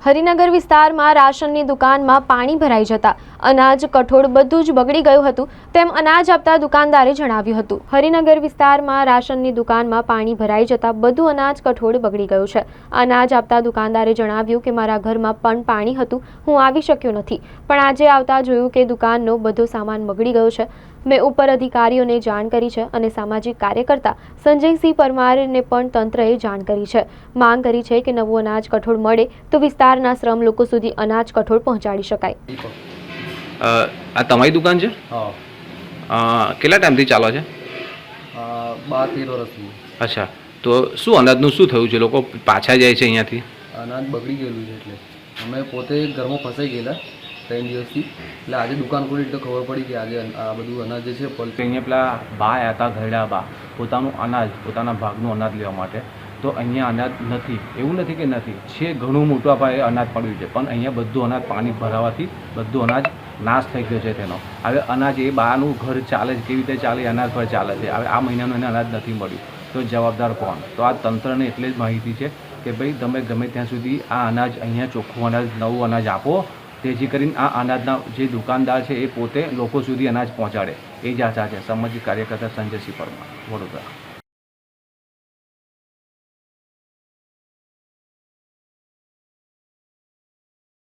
હરિનગર વિસ્તારમાં રાશનની દુકાનમાં પાણી ભરાઈ જતા અનાજ કઠોળ બધું જ બગડી ગયું હતું તેમ અનાજ આપતા દુકાનદારે જણાવ્યું હતું. હરિનગર વિસ્તારમાં રાશનની દુકાનમાં પાણી ભરાઈ જતા બધું અનાજ કઠોળ બગડી ગયું છે. અનાજ આપતા દુકાનદારે જણાવ્યું કે મારા ઘરમાં પણ પાણી હતું, હું આવી શક્યો નથી. પણ આજે આવતા જોયું કે દુકાનનો બધો સામાન બગડી ગયો છે. મેં ઉપર અધિકારીઓને જાણ કરી છે અને સામાજિક કાર્યકર્તા સંજયસિંહ પરમારને પણ તંત્રએ જાણ કરી છે. માંગ કરી છે કે નવું અનાજ કઠોળ મળે તો વિસ્તારના શ્રમ લોકો સુધી અનાજ કઠોળ પહોંચાડી શકાય. આ તમારી દુકાન છે? હા. કેટલા ટાઈમથી ચાલે છે? બાર તેર વર્ષથી. અચ્છા. તો શું અનાજનું શું થયું છે? લોકો પાછા જાય છે અહીંયાથી? અનાજ બગડી ગયેલું છે એટલે. અમે પોતે ઘરમાં ફસાઈ ગયેલા. ત્રણ દિવસથી એટલે આજે દુકાન ખોલી એટલે ખબર પડી કે આજે આ બધું અનાજ જે છે અહીંયા પેલા બા આવ્યા હતા, ઘરડા બા. પોતાનું અનાજ, પોતાના ભાગનું અનાજ લેવા માટે. તો અહીંયા અનાજ નથી. એવું નથી કે નથી. છે, ઘણું મોટા પાયે અનાજ પડ્યું છે. પણ અહીંયા બધું અનાજ પાણી ભરાવાથી બધું અનાજ નાશ થઈ ગયો છે તેનો. હવે અનાજ એ બાનું ઘર ચાલે છે, કેવી રીતે ચાલે અનાજ પર ચાલે છે. હવે આ મહિનાનું એને અનાજ નથી મળ્યું. તો જવાબદાર કોણ? તો આ તંત્રને એટલે જ માહિતી છે કે ભાઈ, તમે ગમે ત્યાં સુધી આ અનાજ અહીંયા ચોખ્ખું અનાજ, નવું અનાજ આપો. જેથી કરીને આ અનાજના જે દુકાનદાર છે એ પોતે લોકો સુધી અનાજ પહોંચાડે. એ જ આશા છે. સામાજિક કાર્યકર્તા સંજયસિંહ પરમાર, વડોદરા.